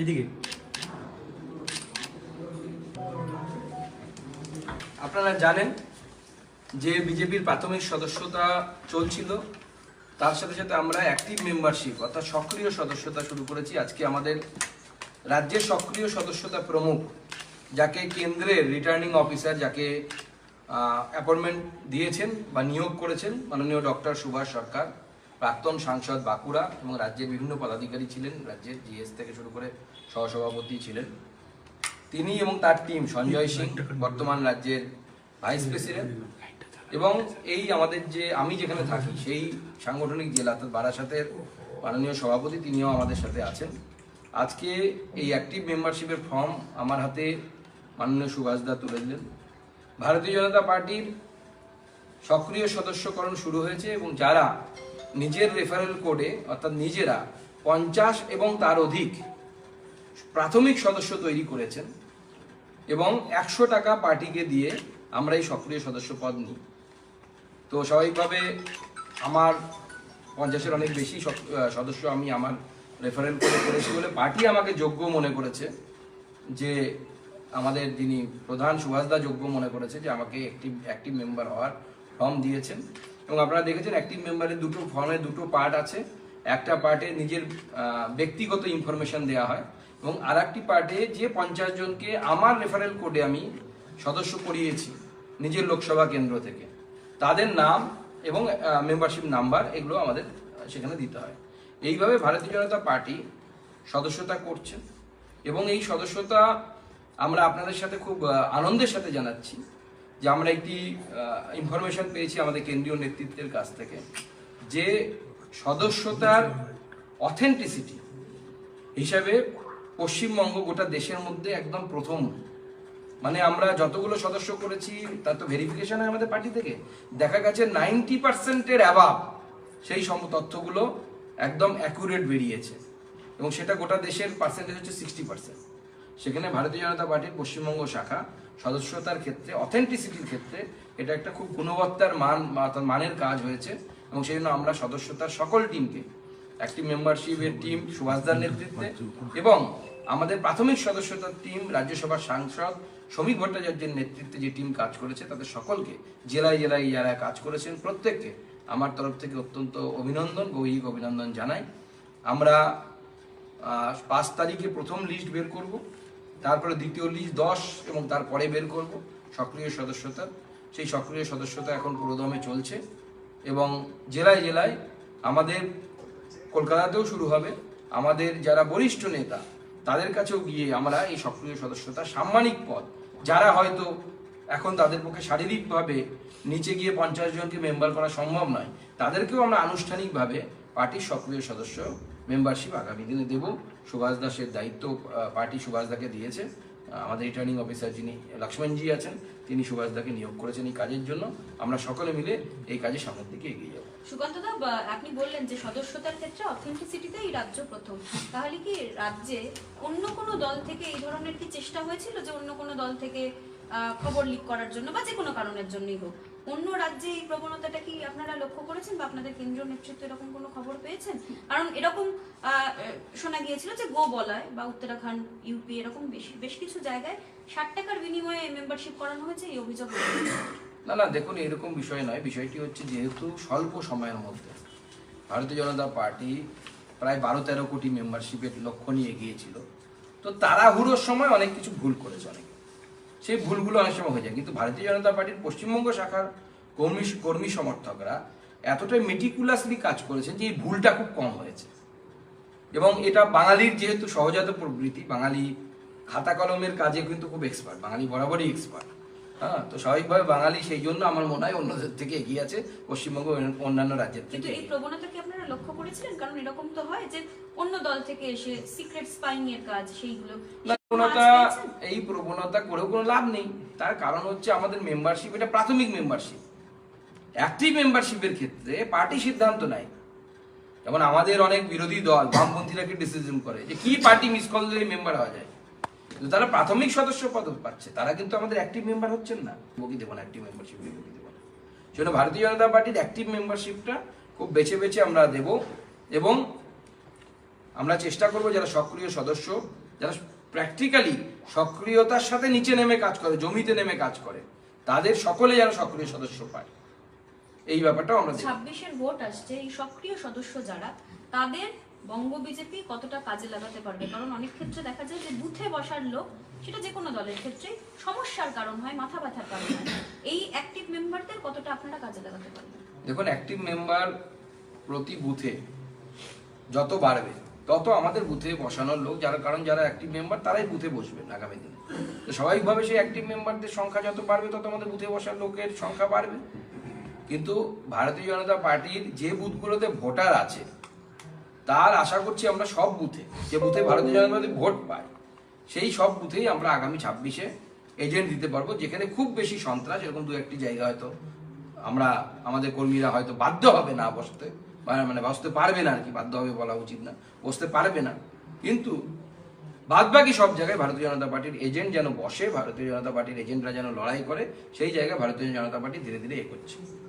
এদিকে আপনারা জানেন যে বিজেপির প্রাথমিক সদস্যতা চলছিল, তার সাথে সাথে আমরা অ্যাক্টিভ মেম্বারশিপ অর্থাৎ সক্রিয় সদস্যতা শুরু করেছি। আজকে আমাদের রাজ্যের সক্রিয় সদস্যতা প্রমুখ, যাকে কেন্দ্রের রিটার্নিং অফিসার যাকে অ্যাপয়েন্টমেন্ট দিয়েছেন বা নিয়োগ করেছেন, মাননীয় ডক্টর সুভাষ সরকার। প্রাক্তন সাংসদ বাঁকুড়া এবং রাজ্যের বিভিন্ন পদাধিকারী ছিলেন, রাজ্যের জিএস থেকে শুরু করে সহসভাপতি ছিলেন। তিনি এবং তার টিম সঞ্জয় সিং, বর্তমান রাজ্যের ভাইস প্রেসিডেন্ট এবং এই আমাদের যে, আমি যেখানে থাকি, সেই সাংগঠনিক জেলা অর্থাৎ বারাসাতের মাননীয় সভাপতি, তিনিও আমাদের সাথে আছেন। আজকে এই অ্যাক্টিভ মেম্বারশিপের ফর্ম আমার হাতে মাননীয় সুভাষদা তুলে দিলেন। ভারতীয় জনতা পার্টির সক্রিয় সদস্যকরণ শুরু হয়েছে এবং যারা নিজের রেফারেল কোডে অর্থাৎ নিজেরা পঞ্চাশ এবং তার অধিক প্রাথমিক সদস্য তৈরি করেছেন এবং একশো টাকা পার্টিকে দিয়ে আমরা এই সক্রিয় সদস্য পদ নিই। তো স্বাভাবিকভাবে আমার পঞ্চাশের অনেক বেশি সদস্য আমি আমার রেফারেল করে করেছি বলে পার্টি আমাকে যোগ্য মনে করেছে যে আমাদের যিনি প্রধান সুভাষদা যোগ্য মনে করেছে যে আমাকে একটি অ্যাক্টিভ মেম্বার হওয়ার ফর্ম দিয়েছেন। এবং আপনারা দেখেছেন অ্যাক্টিভ মেম্বারের দুটো ফর্মে দুটো পার্ট আছে। একটা পার্টে নিজের ব্যক্তিগত ইনফরমেশন দেওয়া হয় এবং আর একটি পার্টে যে পঞ্চাশ জনকে আমার রেফারেল কোডে আমি সদস্য করিয়েছি নিজের লোকসভা কেন্দ্র থেকে। তাদের নাম এবং মেম্বারশিপ নাম্বার এগুলো আমাদের সেখানে দিতে হয়। এইভাবে ভারতীয় জনতা পার্টি সদস্যতা করছে এবং এই সদস্যতা আমরা আপনাদের সাথে খুব আনন্দের সাথে জানাচ্ছি। যে আমরা একটি ইনফরমেশন পেয়েছি আমাদের কেন্দ্রীয় নেতৃত্বের কাছ থেকে, যে সদস্যতার অথেন্টিসিটি হিসাবে পশ্চিমবঙ্গ গোটা দেশের মধ্যে একদম প্রথম। মানে আমরা যতগুলো সদস্য করেছি, তার তো ভেরিফিকেশন হয় আমাদের পার্টি থেকে। দেখা গেছে নাইনটি পার্সেন্টের অ্যাভাব সেই সম তথ্যগুলো একদম অ্যাকুরেট বেরিয়েছে। এবং সেটা গোটা দেশের পার্সেন্টেজ হচ্ছে সিক্সটি পার্সেন্ট সেখানে ভারতীয় জনতা পার্টির পশ্চিমবঙ্গ শাখা সদস্যতার ক্ষেত্রে অথেন্টিসিটির ক্ষেত্রে এটা একটা খুব গুণবত্তার মান মানের কাজ হয়েছে এবং সেই জন্য আমরা সদস্যতার সকল টিমকে অ্যাক্টিভ মেম্বারশিপের টিম সুভাষদার নেতৃত্বে এবং আমাদের প্রাথমিক সদস্যতার টিম রাজ্যসভার সাংসদ শ্রমিক ভট্টাচার্যের নেতৃত্বে যে টিম কাজ করেছে, তাদের সকলকে জেলায় জেলায় যারা কাজ করেছেন, প্রত্যেককে আমার তরফ থেকে অত্যন্ত অভিনন্দন, গৌরিক অভিনন্দন জানাই। আমরা পাঁচ তারিখে প্রথম লিস্ট বের করব। তারপরে দ্বিতীয় লিস্ট দশ এবং তারপরে বের করব, সক্রিয় সদস্যতা। সেই সক্রিয় সদস্যতা এখন পুরোদমে চলছে এবং জেলায় জেলায় আমাদের কলকাতাতেও শুরু হবে। আমাদের যারা বরিষ্ঠ নেতা, তাদের কাছেও গিয়ে আমরা এই সক্রিয় সদস্যতা সাম্মানিক পদ, যারা হয়তো এখন তাদের পক্ষে শারীরিকভাবে নিচে গিয়ে পঞ্চাশ জনকে মেম্বার করা সম্ভব নয়, তাদেরকেও আমরা আনুষ্ঠানিকভাবে পার্টির সক্রিয় সদস্য মেম্বারশিপ আগামী দিনে দেব। সুভাষ দাসের দায়িত্ব পার্টি সুভাষ দাকে দিয়েছে। আমাদের রিটার্নিং অফিসার যিনি লক্ষ্মণজি আছেন, তিনি সুভাষ দাকে নিয়োগ করেছেন এই কাজের জন্য। আমরা সকলে মিলে এই কাজে সামনের দিকে এগিয়ে যাব। সুকান্তদা বা- আপনি বললেন যে সদস্যতার ক্ষেত্রে অথেন্টিসিটিতে এই রাজ্য প্রথম। তাহলে কি রাজ্যে অন্য কোনো দল থেকে এই ধরনের কি চেষ্টা হয়েছিল যে অন্য কোনো দল থেকে খবর লিক করার জন্য বা যে কোনো কারণের জন্যই হোক? অন্য রাজ্যে এই প্রবণতাটা কি আপনারা লক্ষ্য করেছেন বা আপনাদের কেন্দ্রীয় নেতৃত্ব এরকম কোনো খবর পেয়েছেন কারণ এরকম শোনা গিয়েছিল যে গো বলায় বা উত্তরাখণ্ড, ইউপি এরকম বেশ বেশ কিছু জায়গায় ষাট টাকার বিনিময়ে মেম্বারশিপ করানো হয়েছে এই অভিযোগ। না না, দেখুন, এরকম বিষয় নয় বিষয়টি হচ্ছে যেহেতু স্বল্প সময়ের মধ্যে ভারতীয় জনতা পার্টি প্রায় বারো তেরো কোটি মেম্বারশিপের লক্ষ্য নিয়ে গিয়েছিল তো তারা তাড়াহুড়োর সময় অনেক কিছু ভুল করেছে অনেকে সেই ভুলগুলো অনেক সময় হয়ে যায়। কিন্তু ভারতীয় জনতা পার্টির পশ্চিমবঙ্গ শাখার কর্মী কর্মী সমর্থকরা এতটাই মেটিকুলাসলি কাজ করেছেন যে এই ভুলটা খুব কম হয়েছে। এবং এটা বাঙালির যেহেতু সহজাত প্রবৃত্তি বাঙালি খাতা কলমের কাজে কিন্তু খুব এক্সপার্ট বাঙালি বরাবরই এক্সপার্ট হ্যাঁ তো স্বাভাবিকভাবে বাঙালি সেই জন্য আমার মনে হয় অন্যদের থেকে এগিয়ে আছে পশ্চিমবঙ্গ অন্যান্য রাজ্যের থেকে। এই প্রবণতা কি আপনারা লক্ষ্য করেছিলেন? কারণ এরকম তো হয় যে অন্য দল থেকে এসে সিক্রেট স্পাইং এর কাজ সেইগুলো প্রবণতা এই প্রবণতা করেও কোনো লাভ নেই। তার কারণ হচ্ছে আমাদের মেম্বারশিপ এটা প্রাথমিক মেম্বারশিপ অ্যাক্টিভ মেম্বারশিপের ক্ষেত্রে পার্টি সিদ্ধান্ত নেয়। যেমন আমাদের অনেক বিরোধী দল বামপন্থীরা কি ডিসিশন করে? যে কি পার্টি মিস কল দিলে মেম্বার হওয়া যায়? কিন্তু তারা প্রাথমিক সদস্য পদ পাচ্ছে। তারা কিন্তু আমাদের অ্যাক্টিভ মেম্বার হচ্ছেন না। বকি দেবো না অ্যাক্টিভ মেম্বারশিপ বকি দেবো না। সেজন্য ভারতীয় জনতা পার্টির অ্যাক্টিভ মেম্বারশিপটা খুব বেছে বেছে আমরা দেব এবং আমরা চেষ্টা করব যারা সক্রিয় সদস্য যারা প্র্যাকটিক্যালি সক্রিয়তার সাথে নিচে নেমে কাজ করে জমিতে নেমে কাজ করে। তাদের সকলে যেন সক্রিয় সদস্য পায়। এই ব্যাপারটাও আমরা ছাব্বিশের ভোট আসছে। এই সক্রিয় সদস্য যারা তাদের বঙ্গ বিজেপি কতটা কাজে লাগাতে পারবে? কারণ অনেক ক্ষেত্রে দেখা যায় যে বুথে বসার লোক সেটা যে কোনো দলের ক্ষেত্রে সমস্যার কারণ হয় মাথা ব্যথার কারণ হয়। এই অ্যাক্টিভ মেম্বারদের কতটা আপনারা কাজে লাগাতে পারবেন? দেখুন অ্যাক্টিভ মেম্বার প্রতি বুথে যত বাড়বে তত আমাদের বুথে বসানোর লোক যারা কারণ যারা অ্যাক্টিভ মেম্বার তারাই বুথে বসবেন আগামী দিনে। তো স্বাভাবিকভাবে সেই অ্যাক্টিভ মেম্বারদের সংখ্যা যত বাড়বে, তত আমাদের বুথে বসার লোকের সংখ্যা বাড়বে। কিন্তু ভারতীয় জনতা পার্টির যে বুথগুলোতে ভোটার আছে, তার আশা করছি আমরা সব বুথে, যে বুথে ভারতীয় জনতা পার্টি ভোট পায়, সেই সব বুথেই আমরা আগামী ছাব্বিশে এজেন্ট দিতে পারব, যেখানে খুব বেশি সন্ত্রাস, এরকম দু একটি জায়গা হয়তো আমরা, আমাদের কর্মীরা হয়তো বাধ্য হবে না বসতে। মানে মানে বসতে পারবে না আর কি, বাধ্য হবে বলা উচিত না। বসতে পারবে না। কিন্তু বাদ বাকি সব জায়গায় ভারতীয় জনতা পার্টির এজেন্ট যেন বসে, ভারতীয় জনতা পার্টির এজেন্টরা যেন লড়াই করে, সেই জায়গায় ভারতীয় জনতা পার্টি ধীরে ধীরে এগোচ্ছে।